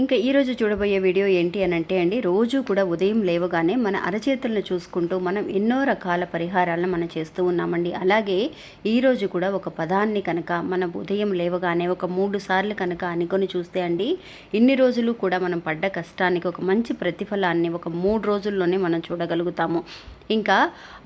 ఇంకా ఈరోజు చూడబోయే వీడియో ఏంటి అని అంటే అండి రోజు కూడా ఉదయం లేవగానే మన అరచేతులను చూసుకుంటూ మనం ఎన్నో రకాల పరిహారాలను మనం చేస్తూ ఉన్నామండి. అలాగే ఈరోజు కూడా ఒక పదాన్ని కనుక మనం ఉదయం లేవగానే ఒక మూడు సార్లు కనుక అనుకొని చూస్తే అండి ఇన్ని రోజులు కూడా మనం పడ్డ కష్టానికి ఒక మంచి ప్రతిఫలాన్ని ఒక మూడు రోజుల్లోనే మనం చూడగలుగుతాము. ఇంకా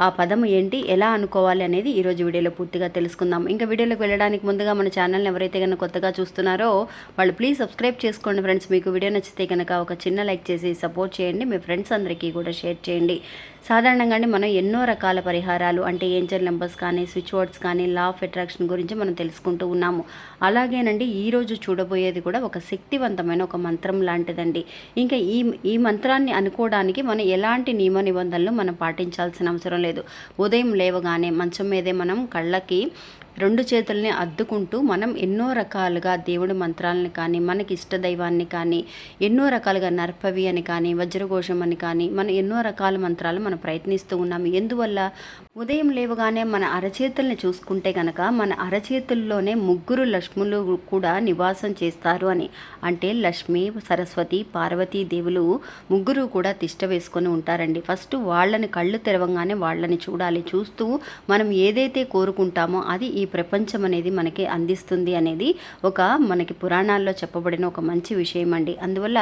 ఆ పదము ఏంటి ఎలా అనుకోవాలి అనేది ఈరోజు వీడియోలో పూర్తిగా తెలుసుకుందాం. ఇంకా వీడియోలోకి వెళ్ళడానికి ముందుగా మన ఛానల్ని ఎవరైతే కనుక కొత్తగా చూస్తున్నారో వాళ్ళు ప్లీజ్ సబ్స్క్రైబ్ చేసుకోండి ఫ్రెండ్స్. మీకు వీడియో నచ్చితే కనుక ఒక చిన్న లైక్ చేసి సపోర్ట్ చేయండి. మీ ఫ్రెండ్స్ అందరికీ కూడా షేర్ చేయండి. సాధారణంగానే మనం ఎన్నో రకాల పరిహారాలు అంటే ఏంజల్ నెంబర్స్ కానీ స్విచ్ వర్డ్స్ కానీ లా ఆఫ్ అట్రాక్షన్ గురించి మనం తెలుసుకుంటూ ఉన్నాము. అలాగేనండి ఈరోజు చూడబోయేది కూడా ఒక శక్తివంతమైన ఒక మంత్రం లాంటిదండి. ఇంకా ఈ ఈ మంత్రాన్ని అనుకోవడానికి మనం ఎలాంటి నియమ నిబంధనలు మనం ఆలోచించాల్సిన అవసరం లేదు. ఉదయం లేవగానే మంచం మీదే మనం కళ్ళకి రెండు చేతుల్ని అద్దుకుంటూ మనం ఎన్నో రకాలుగా దేవుడి మంత్రాలను కానీ మనకి ఇష్ట దైవాన్ని కానీ ఎన్నో రకాలుగా నర్పవి అని కానీ వజ్రఘోషం అని కానీ మనం ఎన్నో రకాల మంత్రాలు మనం ప్రయత్నిస్తూ ఉన్నాము. ఎందువల్ల? ఉదయం లేవగానే మన అరచేతుల్ని చూసుకుంటే కనుక మన అరచేతుల్లోనే ముగ్గురు లక్ష్ములు కూడా నివాసం చేస్తారు అని. అంటే లక్ష్మి సరస్వతి పార్వతీ దేవులు ముగ్గురు కూడా తిష్ట వేసుకొని ఉంటారండి. ఫస్ట్ వాళ్ళని కళ్ళు తెరవంగానే వాళ్ళని చూడాలి చూస్తూ మనం ఏదైతే కోరుకుంటామో అది ఈ ప్రపంచం అనేది మనకి అందిస్తుంది అనేది ఒక మనకి పురాణాల్లో చెప్పబడిన ఒక మంచి విషయం అండి అందువల్ల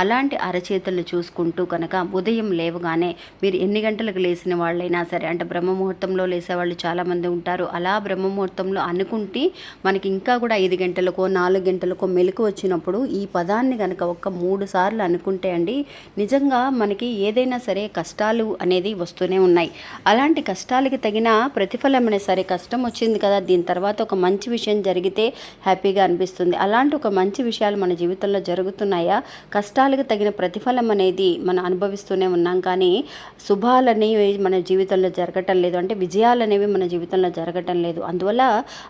అలాంటి అరచేతులను చూసుకుంటూ కనుక ఉదయం లేవగానే మీరు ఎన్ని గంటలకు లేచిన వాళ్ళైనా సరే అంటే బ్రహ్మముహూర్తంలో లేసేవాళ్ళు చాలామంది ఉంటారు. అలా బ్రహ్మముహూర్తంలో అనుకుంటే మనకి ఇంకా కూడా ఐదు గంటలకో నాలుగు గంటలకో మెలకు వచ్చినప్పుడు ఈ పదాన్ని కనుక ఒక్క మూడు సార్లు అనుకుంటే అండి నిజంగా మనకి ఏదైనా సరే కష్టాలు అనేది వస్తూనే ఉన్నాయి. అలాంటి కష్టాలకి తగిన ప్రతిఫలం అనే సరే కష్టం వచ్చింది కదా దీని తర్వాత ఒక మంచి విషయం జరిగితే హ్యాపీగా అనిపిస్తుంది. అలాంటి ఒక మంచి విషయాలు మన జీవితంలో జరుగుతున్నాయా? కష్టాలకు తగిన ప్రతిఫలం అనేది మనం అనుభవిస్తూనే ఉన్నాం. కానీ శుభాలనేవి మన జీవితంలో జరగటం లేదు. అంటే విజయాలనేవి మన జీవితంలో జరగటం లేదు. అందువల్ల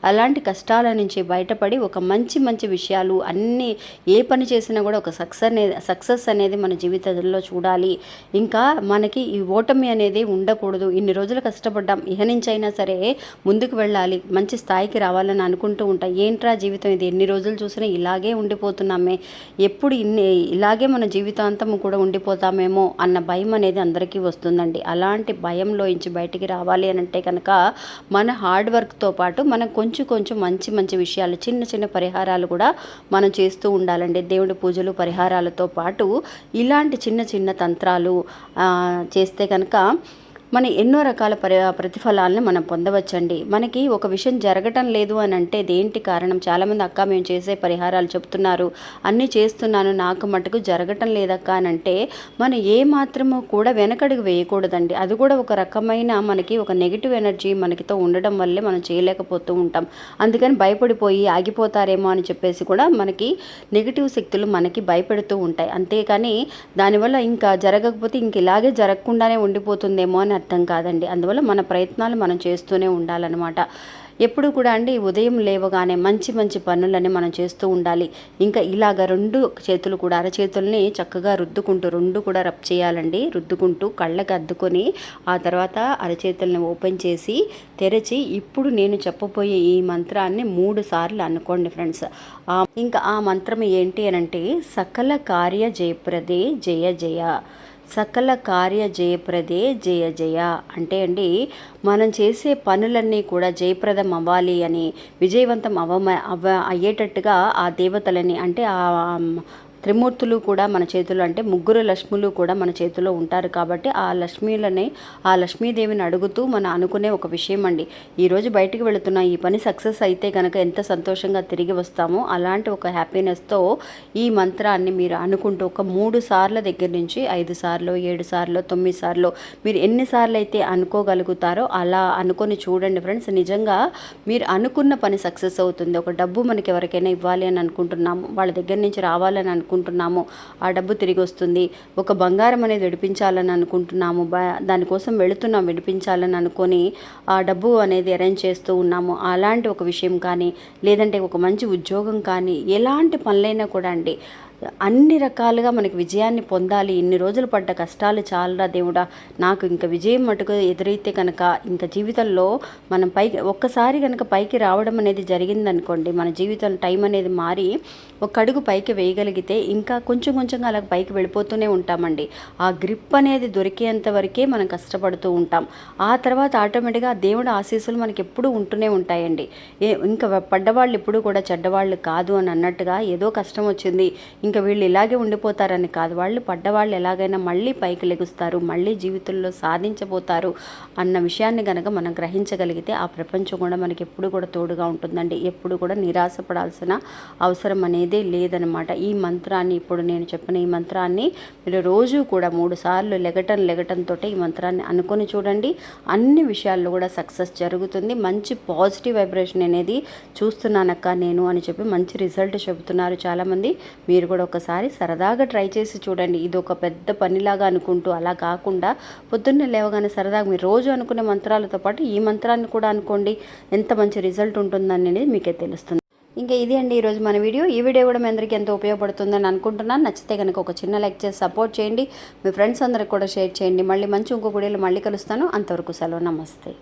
అలాంటి కష్టాల నుంచి బయటపడి ఒక మంచి మంచి విషయాలు అన్నీ ఏ పని చేసినా కూడా ఒక సక్సెస్ అనేది సక్సెస్ అనేది మన జీవితంలో చూడాలి. ఇంకా మనకి ఈ ఓటమి అనేది ఉండకూడదు. ఇన్ని రోజులు కష్టపడ్డాం. ఇహ నుంచి అయినా సరే ముందుకు వెళ్ళాలి. మంచి స్థాయికి రావాలని అనుకుంటూ ఉంటాం. ఏంట్రా జీవితం ఇది? ఎన్ని రోజులు చూసినా ఇలాగే ఉండిపోతున్నామే. ఎప్పుడు ఇన్ని ఇలాగే మన జీవితాంతం కూడా ఉండిపోతామేమో అన్న భయం అనేది అందరికీ వస్తుందండి. అలాంటి భయంలో ఇంచి బయటికి రావాలి అని అంటే కనుక మన హార్డ్ వర్క్తో పాటు మనం కొంచెం కొంచెం మంచి మంచి విషయాలు చిన్న చిన్న పరిహారాలు కూడా మనం చేస్తూ ఉండాలండి. దేవుడి పూజలు పరిహారాలతో పాటు ఇలాంటి చిన్న చిన్న తంత్రాలు చేస్తే కనుక మన ఎన్నో రకాల పరి ప్రతిఫలాలను మనం పొందవచ్చండి. మనకి ఒక విషయం జరగటం లేదు అని అంటే దేంటి కారణం? చాలామంది అక్క మేము చేసే పరిహారాలు చెప్తున్నారు. అన్నీ చేస్తున్నాను నాకు మటుకు జరగటం లేదక్క అని అంటే మనం ఏ మాత్రము కూడా వెనకడుగు వేయకూడదండి. అది కూడా ఒక రకమైన మనకి ఒక నెగిటివ్ ఎనర్జీ మనకితో ఉండడం వల్లే మనం చేయలేకపోతూ ఉంటాం. అందుకని భయపడిపోయి ఆగిపోతారేమో అని చెప్పేసి కూడా మనకి నెగిటివ్ శక్తులు మనకి భయపెడుతూ ఉంటాయి. అంతేకాని దానివల్ల ఇంకా జరగకపోతే ఇంక ఇలాగే జరగకుండానే ఉండిపోతుందేమో అని అర్థం కాదండి. అందువల్ల మన ప్రయత్నాలు మనం చేస్తూనే ఉండాలన్నమాట. ఎప్పుడు కూడా అండి ఉదయం లేవగానే మంచి మంచి పనులని మనం చేస్తూ ఉండాలి. ఇంకా ఇలాగ రెండు చేతులు కూడా అరచేతుల్ని చక్కగా రుద్దుకుంటూ రెండు కూడా రబ్ చేయాలండి. రుద్దుకుంటూ కళ్ళకి అద్దుకొని ఆ తర్వాత అరచేతుల్ని ఓపెన్ చేసి తెరచి ఇప్పుడు నేను చెప్పబోయే ఈ మంత్రాన్ని మూడు సార్లు అనుకోండి ఫ్రెండ్స్. ఇంకా ఆ మంత్రం ఏంటి అని అంటే సకల కార్య జయప్రదే జయ జయ. సకల కార్య జయప్రదే జయ జయ అంటే అండి మనం చేసే పనులన్నీ కూడా జయప్రదం అవ్వాలి అని విజయవంతం అవ్వ అవ్వ అయ్యేటట్టుగా ఆ దేవతలని అంటే ఆ త్రిమూర్తులు కూడా మన చేతిలో అంటే ముగ్గురు లక్ష్ములు కూడా మన చేతిలో ఉంటారు కాబట్టి ఆ లక్ష్మీలని ఆ లక్ష్మీదేవిని అడుగుతూ మనం అనుకునే ఒక విషయం అండి. ఈరోజు బయటికి వెళుతున్న ఈ పని సక్సెస్ అయితే కనుక ఎంత సంతోషంగా తిరిగి వస్తామో అలాంటి ఒక హ్యాపీనెస్తో ఈ మంత్రాన్ని మీరు అనుకుంటూ ఒక మూడు సార్ల దగ్గర నుంచి ఐదు సార్లు ఏడు సార్లు తొమ్మిది సార్లు మీరు ఎన్నిసార్లు అయితే అనుకోగలుగుతారో అలా అనుకొని చూడండి ఫ్రెండ్స్. నిజంగా మీరు అనుకున్న పని సక్సెస్ అవుతుంది. ఒక డబ్బు మనకి ఎవరికైనా ఇవ్వాలి అని అనుకుంటున్నాము వాళ్ళ దగ్గర నుంచి రావాలని అనుకుంటున్నాము ఆ డబ్బు తిరిగి వస్తుంది. ఒక బంగారం అనేది విడిపించాలని అనుకుంటున్నాము. బ దానికోసం వెళుతున్నాం విడిపించాలని అనుకొని ఆ డబ్బు అనేది అరేంజ్ చేస్తూ ఉన్నాము. అలాంటి ఒక విషయం కానీ లేదంటే ఒక మంచి ఉద్యోగం కానీ ఎలాంటి పనులైనా కూడా అండి అన్ని రకాలుగా మనకి విజయాన్ని పొందాలి. ఇన్ని రోజులు పడ్డ కష్టాలు చాలరా దేవుడా? నాకు ఇంకా విజయం మటుకు ఎదురైతే కనుక ఇంకా జీవితంలో మనం పైకి ఒక్కసారి కనుక పైకి రావడం అనేది జరిగిందనుకోండి మన జీవితం టైం అనేది మారి ఒక అడుగు పైకి వేయగలిగితే ఇంకా కొంచెం కొంచెంగా అలా పైకి వెళ్ళిపోతూనే ఉంటామండి. ఆ గ్రిప్ అనేది దొరికేంత వరకే మనం కష్టపడుతూ ఉంటాం. ఆ తర్వాత ఆటోమేటిక్గా దేవుడి ఆశీస్సులు మనకి ఎప్పుడూ ఉంటూనే ఉంటాయండి. ఇంకా పడ్డవాళ్ళు ఎప్పుడూ కూడా చెడ్డవాళ్ళు కాదు అని అన్నట్టుగా ఏదో కష్టం వచ్చింది ఇంకా వీళ్ళు ఇలాగే ఉండిపోతారని కాదు. వాళ్ళు పడ్డవాళ్ళు ఎలాగైనా మళ్ళీ పైకి లెగుస్తారు మళ్ళీ జీవితంలో సాధించబోతారు అన్న విషయాన్ని కనుక మనం గ్రహించగలిగితే ఆ ప్రపంచం కూడా మనకి ఎప్పుడు కూడా తోడుగా ఉంటుందండి. ఎప్పుడు కూడా నిరాశపడాల్సిన అవసరం అనేదే లేదనమాట ఈ మంత్రాన్ని ఇప్పుడు నేను చెప్పిన ఈ మంత్రాన్ని మీరు రోజు కూడా మూడు సార్లు లెగటం లెగటంతో ఈ మంత్రాన్ని అనుకొని చూడండి. అన్ని విషయాల్లో కూడా సక్సెస్ జరుగుతుంది. మంచి పాజిటివ్ వైబ్రేషన్ అనేది చూస్తున్నానక్క నేను అని చెప్పి మంచి రిజల్ట్ చెబుతున్నారు చాలామంది. మీరు కూడా ఒకసారి సరదాగా ట్రై చేసి చూడండి. ఇది ఒక పెద్ద పనిలాగా అనుకుంటూ అలా కాకుండా పొద్దున్నే లేవగానే సరదాగా మీరు రోజు అనుకునే మంత్రాలతో పాటు ఈ మంత్రాన్ని కూడా అనుకోండి. ఎంత మంచి రిజల్ట్ ఉంటుందనేది మీకే తెలుస్తుంది. ఇంకా ఇది అండి ఈరోజు మన వీడియో. ఈ వీడియో కూడా మీ అందరికీ ఎంతో ఉపయోగపడుతుందని అనుకుంటున్నాను. నచ్చితే కనుక ఒక చిన్న లైక్ చేసి సపోర్ట్ చేయండి. మీ ఫ్రెండ్స్ అందరికి కూడా షేర్ చేయండి. మళ్ళీ మంచి ఇంకొక వీడియోలో మళ్ళీ కలుస్తాను. అంతవరకు సెలవు. నమస్తే.